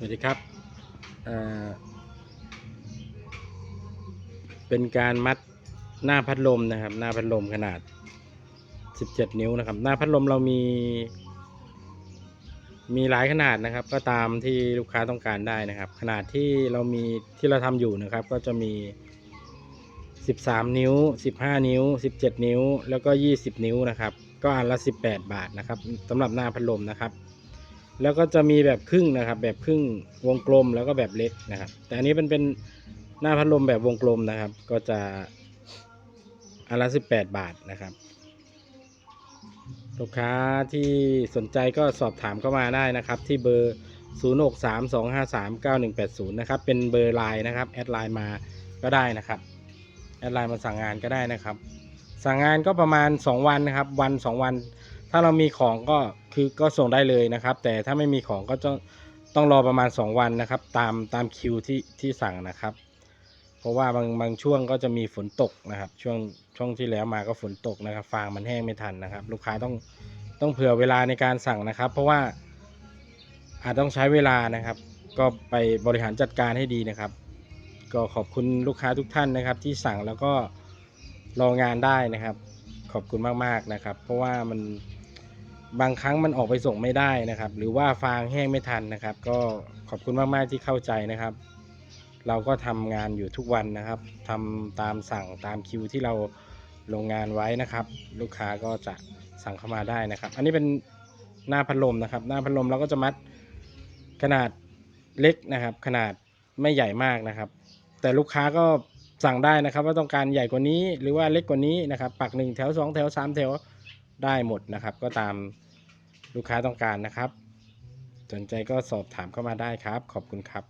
สวัสดีครับ เป็นการมัดหน้าพัดลมนะครับ หน้าพัดลมขนาด 17 นิ้วนะครับ หน้าพัดลมเรามี มีหลายขนาดนะครับ ก็ตามที่ลูกค้าต้องการได้นะครับ ขนาดที่เรามีที่เราทำอยู่นะครับ ก็จะมี 13 นิ้ว 15 นิ้ว 17 นิ้ว แล้วก็ 20 นิ้วนะครับ ก็อันละ 18 บาทนะครับสำหรับหน้าพัดลมนะครับ แล้วก็จะมีแบบครึ่งนะครับ แบบครึ่งวงกลมแล้วก็แบบเล็กนะครับ แต่อันนี้เป็นเป็นหน้าพัดลมแบบวงกลมนะครับ ก็จะอันละ18บาทนะครับ ลูกค้าที่สนใจก็สอบถามเข้ามาได้นะครับ ที่เบอร์ 0632539180 นะครับ เป็นเบอร์ไลน์นะครับ แอดไลน์มาก็ได้นะครับแอดไลน์มาสั่งงานก็ได้นะครับ สั่งงานก็ประมาณ 2 วันนะครับ วัน 2 วัน ถ้าเรามีของก็คือก็ส่งได้เลยนะครับ แต่ถ้าไม่มีของก็ต้องต้องรอประมาณ 2 วันนะครับ ตามตามคิวที่ที่สั่งนะครับ เพราะว่าบางบางช่วงก็จะมีฝนตกนะครับ ช่วงช่วงที่แล้วมาก็ฝนตกนะครับ ฟางมันแห้งไม่ทันนะครับ ลูกค้าต้องต้องเผื่อเวลาในการสั่งนะครับ เพราะว่าอาจต้องใช้เวลานะครับ ก็ไปบริหารจัดการให้ดีนะครับ ก็ขอบคุณลูกค้าทุกท่านนะครับ ที่สั่งแล้วก็รองานได้นะครับ ขอบคุณมากๆนะครับ เพราะว่ามัน บางครั้งมันออกไปส่งไม่ได้นะครับ หรือว่าฟางแห้งไม่ทันนะครับ ก็ขอบคุณมากๆที่เข้าใจนะครับ เราก็ทำงานอยู่ทุกวันนะครับทำตามสั่งตามคิวที่เราลงงานไว้นะครับ ลูกค้าก็จะสั่งเข้ามาได้นะครับ อันนี้เป็นหน้าพัดลมนะครับ หน้าพัดลมเราก็จะมัดขนาดเล็กนะครับ ขนาดไม่ใหญ่มากนะครับ แต่ลูกค้าก็สั่งได้นะครับ ว่าต้องการใหญ่กว่านี้หรือว่าเล็กกว่านี้นะครับ ปักหนึ่งแถวสองแถวสามแถวได้หมดนะครับ ก็ตาม ลูกค้าต้องการนะครับ สนใจก็สอบถามเข้ามาได้ครับ ขอบคุณครับ